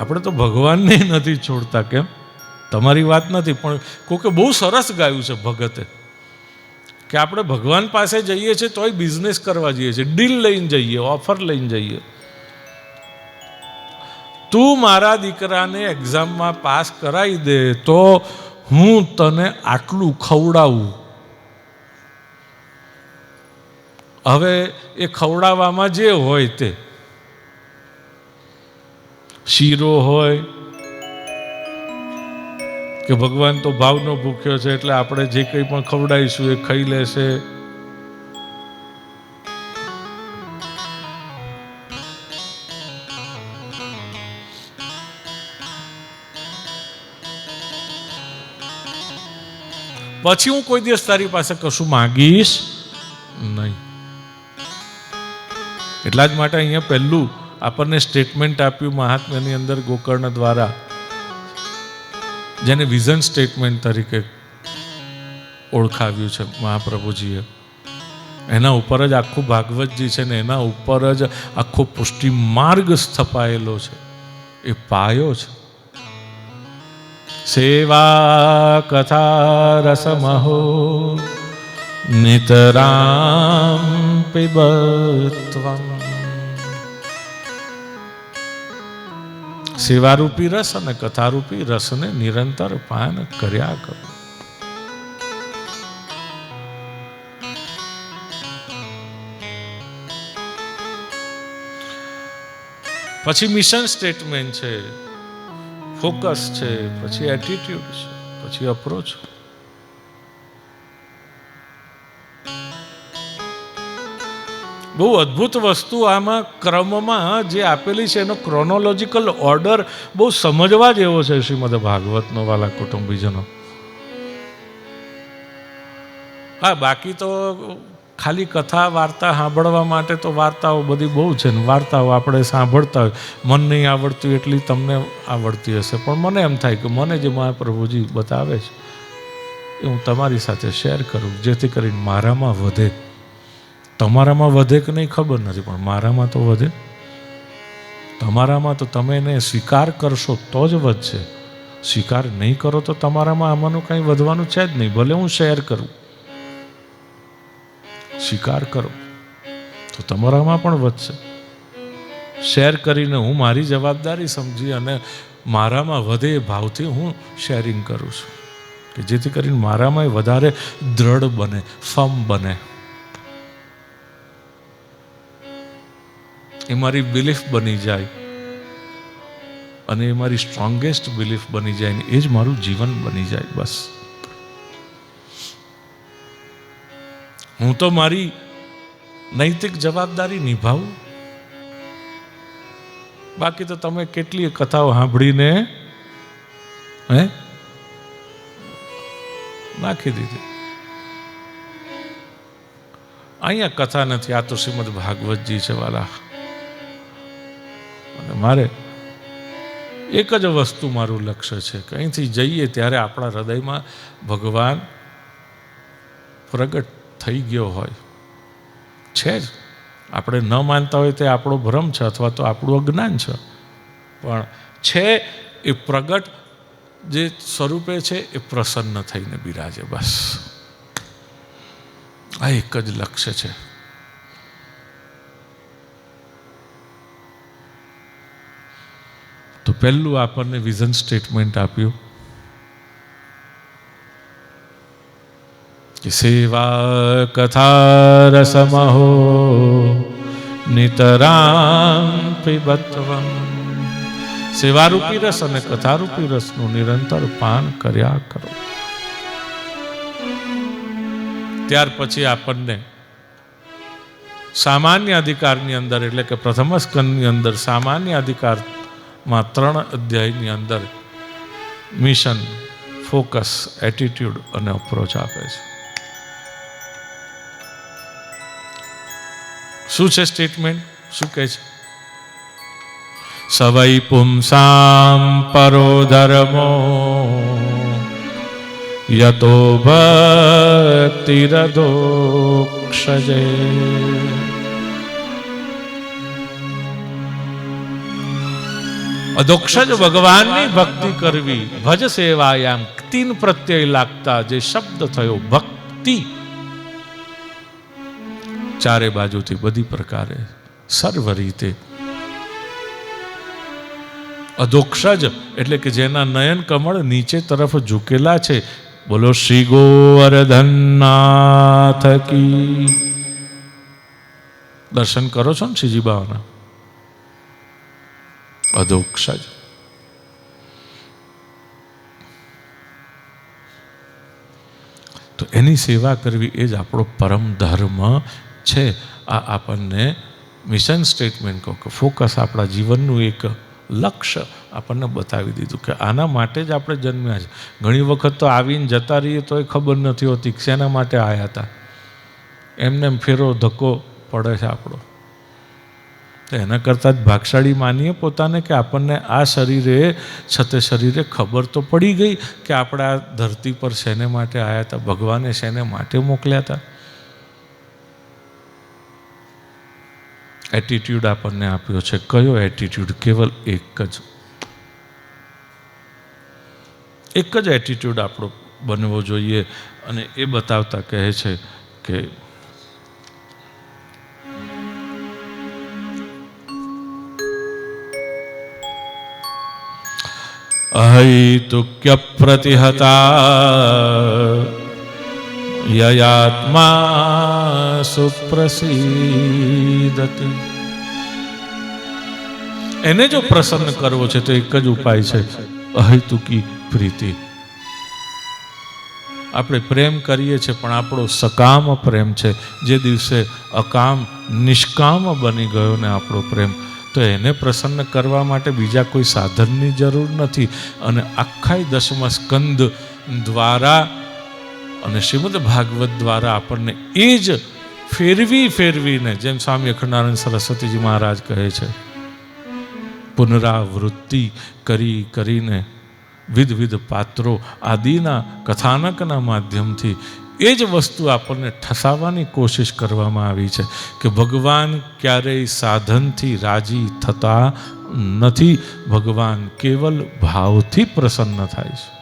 આપણે તો ભગવાનને નથી છોડતા કેમ? તમારી વાત નથી, પણ કોકે બહુ સરસ ગાયું છે ભગતે. કે આપણે ભગવાન પાસે જઈએ છીએ તોય બિઝનેસ કરવા જઈએ છીએ. ડીલ લઈને જઈએ ઓફર લઈને જઈએ. તું મારા દીકરાને એક્ઝામમાં પાસ કરાવી દે તો હું તને આટલું ખવડાવું. હવે એ ખવડાવવામાં જે હોય તે. શીરો હોય કે ભગવાન તો ભાવનો ભૂખ્યો છે એટલે આપણે જે કંઈ પણ ખવડાવીશું એ ખાઈ લેશે. પછી હું કોઈ દિવસ તારી પાસે કશું માંગીશ? નહીં. એટલા જ માટે અહીંયા પહેલું આપણને સ્ટેટમેન્ટ આપ્યું મહાત્મ્યની અંદર ગોકર્ણ દ્વારા, જેને વિઝન સ્ટેટમેન્ટ તરીકે ઓળખાવ્યું છે મહાપ્રભુજીએ. એના ઉપર જ આખું ભાગવતજી છે ને એના ઉપર જ આખો પુષ્ટિ માર્ગ સ્થપાયેલો છે. એ પાયો છે. સેવા કથા રસમહો નિતરામ પિબત્વમ. સેવારૂપી રસ અને કથારૂપી રસને નિરંતર પાન કર્યા કરો. પછી મિશન સ્ટેટમેન્ટ છે, ફોકસ છે, પછી એટીટ્યુડ છે, પછી અપ્રોચ બહુ અદ્ભુત વસ્તુ આમાં ક્રમમાં જે આપેલી છે એનો ક્રોનોલોજીકલ ઓર્ડર બહુ સમજવા જેવો છે શ્રીમદ ભાગવતનો વાલા કુટુંબીજનો. હા, બાકી તો ખાલી કથા, વાર્તા સાંભળવા માટે તો વાર્તાઓ બધી બહુ છે ને વાર્તાઓ આપણે સાંભળતા મન નહીં આવડતું એટલી તમને આવડતી હશે. પણ મને એમ થાય કે મને જે મહાપ્રભુજી બતાવે છે, એ હું તમારી સાથે શેર કરું, જેથી કરીને મારામાં વધે. તમારામાં વધે કે નહીં ખબર નથી, પણ મારામાં તો વધે. તમારામાં તો તમે એને સ્વીકાર કરશો તો જ વધશે. સ્વીકાર નહીં કરો તો તમારામાં આમાંનું કંઈ વધવાનું છે જ નહીં, ભલે હું શેર કરું. સ્વીકાર કરો તો તમારામાં પણ વધશે. શેર કરીને હું મારી જવાબદારી સમજી અને મારામાં વધે એ ભાવથી હું શેરિંગ કરું છું. કે જેથી કરીને મારામાં વધારે દ્રઢ બને, ફમ બને. એ મારી બિલીફ બની જાય. અને એ મારી સ્ટ્રોંગેસ્ટ બિલીફ બની જાય ને એ જ મારું જીવન બની જાય, બસ. હું તો મારી નૈતિક જવાબદારી નિભાવું. બાકી તો તમે કેટલી કથાઓ સાંભળીને, હે? નાખી દીધી. અહીંયા કથા નથી, આ તો શ્રીમદ ભાગવતજી છે, વાલા. અને મારે એક જ વસ્તુ મારું લક્ષ્ય છે કે અહીંથી જઈએ ત્યારે આપણા હૃદયમાં ભગવાન પ્રગટ થઈ ગયો હોય. છે જ. આપણે ન માનતા હોય તે આપણો ભ્રમ છે અથવા તો આપણું અજ્ઞાન છે. પણ છે એ પ્રગટ જે સ્વરૂપે છે એ પ્રસન્ન થઈને બિરાજે બસ. આ એક જ લક્ષ્ય છે. પહેલું આપણને વિઝન સ્ટેટમેન્ટ આપ્યું કે સેવા કથા રસમહો નિતરામ પીબત્વમ. સેવારૂપી રસ અને કથારૂપી રસનું નિરંતર પાન કર્યા કરો. ત્યાર પછી આપણને સામાન્ય અધિકારની અંદર, એટલે કે પ્રથમ સ્કંદની અંદર સામાન્ય અધિકારમાં ત્રણ અધ્યાયની અંદર મિશન ફોકસ એટીટ્યુડ અને અપ્રોચ આપે છે. શું છે સ્ટેટમેન્ટ શું કહે છે? સવૈ પુંસામ પરો ધર્મો, યતો ભક્તિરધોક્ષજે અધોક્ષજ ભગવાનની ભક્તિ કરવી. ભજ સેવાયામ તીન પ્રત્યય લાગતા જે શબ્દ થયો ભક્તિ. ચારે બાજુથી બધી પ્રકારે સર્વ રીતે. અધોક્ષજ એટલે કે જેના નયન કમળ નીચે તરફ ઝૂકેલા છે. બોલો શ્રી ગોવર્ધનનાથ કી. દર્શન કરો છો ને શ્રીજી બાવાના? અધોક્ષજ તો એની સેવા કરવી એ જ આપણો પરમ ધર્મ છે. આ આપણને મિશન સ્ટેટમેન્ટ કહો કે ફોકસ આપણા જીવનનું એક લક્ષ્ય આપણને બતાવી દીધું કે આના માટે જ આપણે જન્મ્યા છે. ઘણી વખત તો આવીને જતા રહીએ તો એ ખબર નથી હોતી શેના માટે આવ્યા હતા. એમને ફેરો ધક્કો પડે છે આપણો. તો એના કરતાં જ ભાગશાળી માનીએ પોતાને કે આપણને આ શરીરે, છતે શરીરે ખબર તો પડી ગઈ કે આપણે આ ધરતી પર શેને માટે આવ્યા હતા, ભગવાને શેને માટે મોકલ્યા હતા. એટીટ્યુડ આપણને આપ્યો છે. કયો એટીટ્યુડ કેવલ એક જ. એક જ એટીટ્યુડ આપણો બનવો જોઈએ અને એ બતાવતા કહે છે કે અહૈતુક્ય પ્રતિહતા યયાત્મા સુપ્રસિદતિ એને જો પ્રસન્ન કરવો છે તો એક જ ઉપાય છે, અહેતુકી પ્રીતિ. આપણે પ્રેમ કરીએ છીએ, પણ આપણો સકામ પ્રેમ છે. જે દિવસે અકામ, નિષ્કામ બની ગયો ને આપણો પ્રેમ તો એને પ્રસન્ન કરવા માટે બીજા કોઈ સાધનની જરૂર નથી. અને આખાય દસમા સ્કંદ દ્વારા અને શ્રીમદ ભાગવત દ્વારા આપણને એ જ ફેરવી ફેરવીને, જેમ સ્વામી અખંડાનંદ સરસ્વતીજી મહારાજ કહે છે, પુનરાવૃત્તિ કરી કરીને વિધવિધ પાત્રો આદિના કથાનકના માધ્યમથી એ જ વસ્તુ આપણને ઠસાવવાની કોશિશ કરવામાં આવી છે કે ભગવાન ક્યારેય સાધનથી રાજી થતા નથી. ભગવાન કેવલ ભાવથી પ્રસન્ન થાય છે.